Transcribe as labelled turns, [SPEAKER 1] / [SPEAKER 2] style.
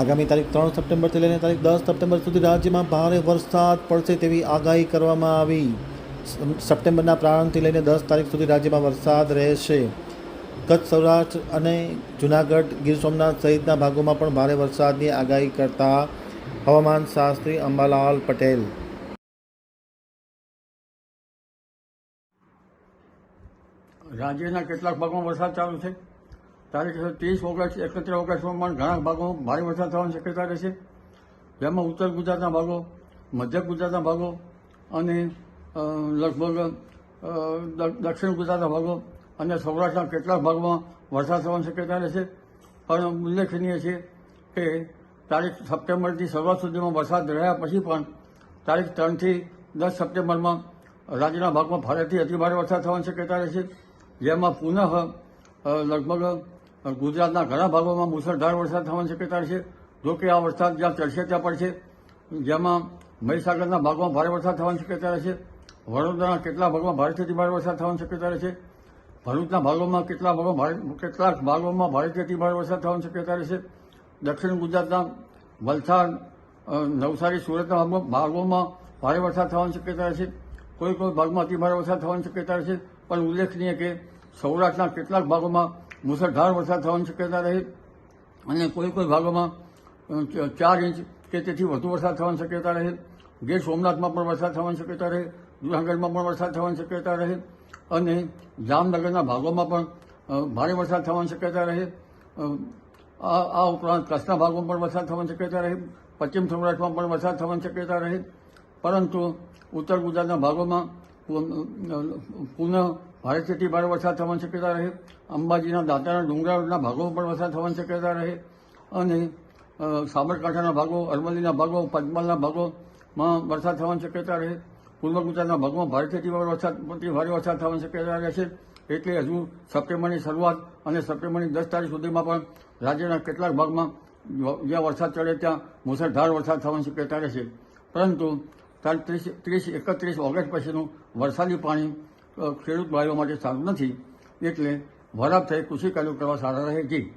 [SPEAKER 1] આગામી તારીખ ત્રણ સપ્ટેમ્બરથી લઈને તારીખ દસ સપ્ટેમ્બર સુધી રાજ્યમાં ભારે વરસાદ પડશે તેવી આગાહી કરવામાં આવી. સપ્ટેમ્બરના પ્રારંભથી લઈને દસ તારીખ સુધી રાજ્યમાં વરસાદ રહેશે. કચ્છ સૌરાષ્ટ્ર અને જૂનાગઢ, ગીર સોમનાથ સહિતના ભાગોમાં પણ ભારે વરસાદની આગાહી કરતા હવામાન શાસ્ત્રી અંબાલાલ પટેલ.
[SPEAKER 2] રાજ્યના કેટલાક ભાગોમાં વરસાદ ચાલુ છે? તારીખ ત્રીસ ઓગસ્ટ, એકત્રીસ ઓગસ્ટમાં ઘણા ભાગોમાં ભારે વરસાદ થવાની શક્યતા રહેશે જેમાં ઉત્તર ગુજરાતના ભાગો, મધ્ય ગુજરાતના ભાગો અને લગભગ દક્ષિણ ગુજરાતના ભાગો અને સૌરાષ્ટ્રના કેટલાક ભાગમાં વરસાદ થવાની શક્યતા રહેશે પણ ઉલ્લેખનીય છે કે તારીખ સપ્ટેમ્બરથી શરૂઆત સુધીમાં વરસાદ રહ્યા પછી પણ તારીખ ત્રણથી દસ સપ્ટેમ્બરમાં રાજ્યના ભાગમાં ભારેથી અતિભારે વરસાદ થવાની શક્યતા રહેશે જેમાં પુનઃ લગભગ ગુજરાતના ઘણા ભાગોમાં મુસળધાર વરસાદ થવાની શક્યતા છે. જો કે આ વરસાદ જ્યાં ચડશે ત્યાં પડશે. જેમાં મહીસાગરના ભાગમાં ભારે વરસાદ થવાની શક્યતા રહેશે. વડોદરાના કેટલા ભાગમાં ભારેથી ભારે વરસાદ થવાની શક્યતા રહેશે? ભરૂચના ભાગોમાં કેટલા ભાગો કેટલાક ભાગોમાં ભારેથી ભારે વરસાદ થવાની શક્યતા રહેશે? દક્ષિણ ગુજરાતના વલસાડ નવસારી, સુરતના ભાગો- ભાગોમાં ભારે વરસાદ થવાની શક્યતા રહેશે. કોઈ કોઈ ભાગમાં અતિભારે વરસાદ થવાની શક્યતા રહેશે. પણ ઉલ્લેખનીય કે સૌરાષ્ટ્રના કેટલાક ભાગોમાં મુસળધાર વરસાદ થવાની શક્યતા રહે અને કોઈ કોઈ ભાગોમાં ચાર ઇંચ કે તેથી વધુ વરસાદ થવાની શક્યતા રહે. ગીર સોમનાથમાં પણ વરસાદ થવાની શક્યતા રહે. જુનાગઢમાં પણ વરસાદ થવાની શક્યતા રહે. અને જામનગરના ભાગોમાં પણ ભારે વરસાદ થવાની શક્યતા રહે. આ ઉપરાંત કચ્છના ભાગોમાં પણ વરસાદ થવાની શક્યતા રહે. પશ્ચિમ સૌરાષ્ટ્રમાં પણ વરસાદ થવાની શક્યતા રહે. પરંતુ ઉત્તર ગુજરાતના ભાગોમાં પુન- પુનઃ ખેતી ભારે વરસાદ થવાની શક્યતા રહે. અંબાજીના દાંતાના ડુંગરાળના ભાગોમાં પણ વરસાદ થવાની શક્યતા રહે. અને સાબરકાંઠાના ભાગો, અરવલ્લીના ભાગો, પંચમહાલના ભાગોમાં વરસાદ થવાની શક્યતા રહે. પૂર્વ ગુજરાતના ભાગોમાં ભારેથી ભારે વરસાદ ભારે વરસાદ થવાની શક્યતા રહેશે એટલે હજુ સપ્ટેમ્બરની શરૂઆત અને સપ્ટેમ્બરની દસ તારીખ સુધીમાં પણ રાજ્યના કેટલાક ભાગમાં જ્યાં વરસાદ ચડે ત્યાં મુસળધાર વરસાદ થવાની શક્યતા રહેશે પરંતુ ત્રીસ ત્રીસ એકત્રીસ ઓગસ્ટ પછીનું વરસાદી પાણી ખેડૂત ભાઈઓ માટે સારું નથી. એટલે વરાપ થઈ કૃષિ કાર્યો કરવા સારા રહે જી.